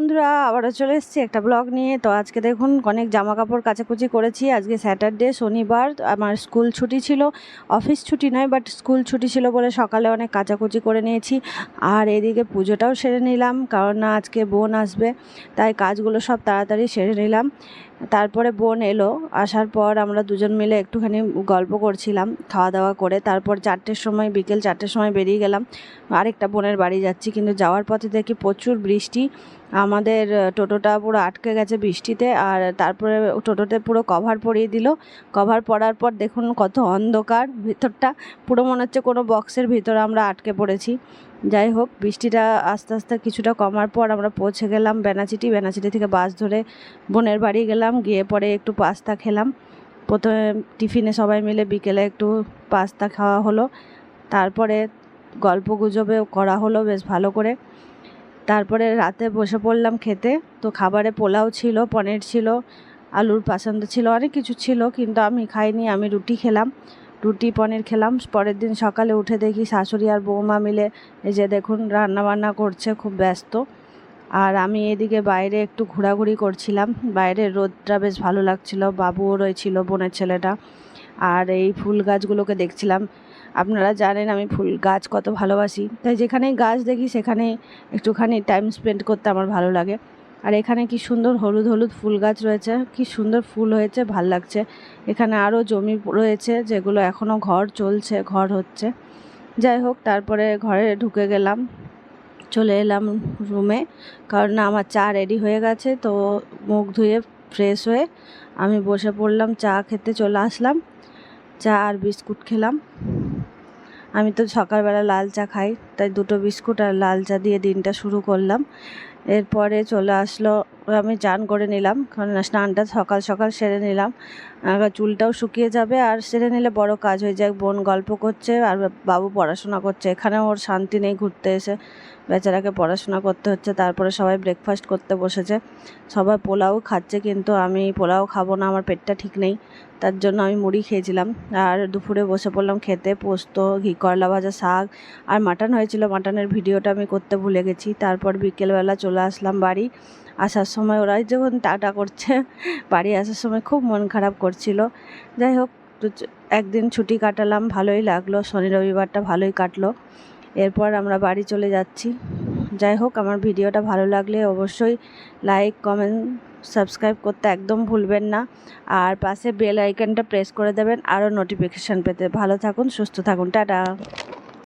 বন্ধুরা, আবারও চলে এসেছি একটা ব্লগ নিয়ে। তো আজকে দেখুন, অনেক জামা কাপড় কাচাকুচি করেছি। আজকে স্যাটারডে শনিবার। আমার স্কুল ছুটি ছিল। অফিস ছুটি নয় বাট স্কুল ছুটি ছিল বলে সকালে অনেক কাচাকুচি করে নিয়েছি। আর এদিকে পুজোটাও সেরে নিলাম, কারণ না আজকে বোন আসবে, তাই কাজগুলো সব তাড়াতাড়ি সেরে নিলাম। তারপরে বোন এলো, আসার পর আমরা দুজন মিলে একটুখানি গল্প করছিলাম খাওয়া দাওয়া করে। তারপর চারটের সময়, বিকেল চারটের সময় বেরিয়ে গেলাম। আরেকটা বোনের বাড়ি যাচ্ছি, কিন্তু যাওয়ার পথে দেখি প্রচুর বৃষ্টি। আমাদের টোটোটা পুরো আটকে গেছে বৃষ্টিতে আর তারপরে টোটোতে পুরো কভার পরিয়ে দিল। কভার পরার পর দেখুন কত অন্ধকার, ভিতরটা পুরো মনে হচ্ছে কোনো বক্সের ভিতরে আমরা আটকে পড়েছি। যাই হোক, বৃষ্টিটা আস্তে আস্তে কিছুটা কমার পর আমরা পৌঁছে গেলাম বেনাচিটি। বেনাচিটি থেকে বাস ধরে বোনের বাড়ি গেলাম, গিয়ে পরে একটু পাস্তা খেলাম। প্রথমে টিফিনে সবাই মিলে বিকেলে একটু পাস্তা খাওয়া হলো। তারপরে গল্প গুজবেও করা হলো বেশ ভালো করে। তারপরে রাতে বসে পড়লাম খেতে। তো খাবারে পোলাও ছিল, পনির ছিল, আলুর পাসন্দ ছিল, অনেক কিছু ছিল, কিন্তু আমি খাইনি, আমি রুটি খেলাম। রুটি, পনির খেলাম। পরের দিন সকালে উঠে দেখি শাশুড়ি আর বৌমা মিলে এই যে দেখুন রান্নাবান্না করছে, খুব ব্যস্ত। আর আমি এদিকে বাইরে একটু ঘোরাঘুরি করছিলাম। বাইরে রোদটা বেশ ভালো লাগছিল, বাবুও রয়েছিল, বোনের ছেলেটা। আর এই ফুল গাছগুলোকে দেখছিলাম। আপনারা জানেন আমি ফুল গাছ কত ভালোবাসি। তাই যেখানেই গাছ দেখি, সেখানে একটুখানি টাইম স্পেন্ড করতে আমার ভালো লাগে। আর এখানে কি সুন্দর হলুদ হলুদ ফুল গাছ রয়েছে, কি সুন্দর ফুল হয়েছে, ভালো লাগছে। এখানে আরও জমি রয়েছে, যেগুলো এখনও ঘর চলছে, ঘর হচ্ছে। যাই হোক, তারপরে ঘরে ঢুকে গেলাম। চলে এলাম রুমে কারণ আমার চা রেডি হয়ে গেছে, তো মুখ ধুয়ে ফ্রেশ হয়ে আমি বসে পড়লাম, চা খেতে চলে আসলাম। চা আর বিস্কুট খেলাম। আমি তো সকালবেলা লাল চা খাই, তাই দুটো বিস্কুট আর লাল চা দিয়ে দিনটা শুরু করলাম। এরপরে চলে আসলো আমি চান করে নিলাম। কারণ স্নানটা সকাল সকাল সেরে নিলাম। চুলটাও শুকিয়ে যাবে আর সেরে নিলে বড় কাজ হয়ে যায়। বোন গল্প করছে আর বাবু পড়াশোনা করছে। এখানে ওর শান্তি নেই ঘুরতে এসে। বেচারাকে পড়াশোনা করতে হচ্ছে। তারপরে সবাই ব্রেকফাস্ট করতে বসেছে। সবাই পোলাও খাচ্ছে কিন্তু আমি পোলাও খাব না, আমার পেটটা ঠিক নেই। তার জন্য আমি মুড়ি খেয়েছিলাম। আর দুপুরে বসে পড়লাম খেতে। পোস্ত, ঘি, করলা ভাজা, শাক আর মাটন হয়েছিল। মাটনের ভিডিওটা আমি করতে ভুলে গেছি। তারপর বিকেলবেলা চলে আসলাম বাড়ি। আসার সময় ওরাই যখন টাটা করছে, বাড়ি আসার সময় খুব মন খারাপ করছিল। যাই হোক, তো একদিন ছুটি কাটালাম, ভালোই লাগল। শনি রবিবারটা ভালোই কাটলো। এরপর আমরা বাড়ি চলে যাচ্ছি। যাই হোক, আমার ভিডিওটা ভালো লাগলে অবশ্যই লাইক, কমেন্ট, সাবস্ক্রাইব করতে একদম ভুলবেন না। আর পাশে বেল আইকনটা প্রেস করে দেবেন, আরও নোটিফিকেশান পেতে। ভালো থাকুন, সুস্থ থাকুন। টাটা।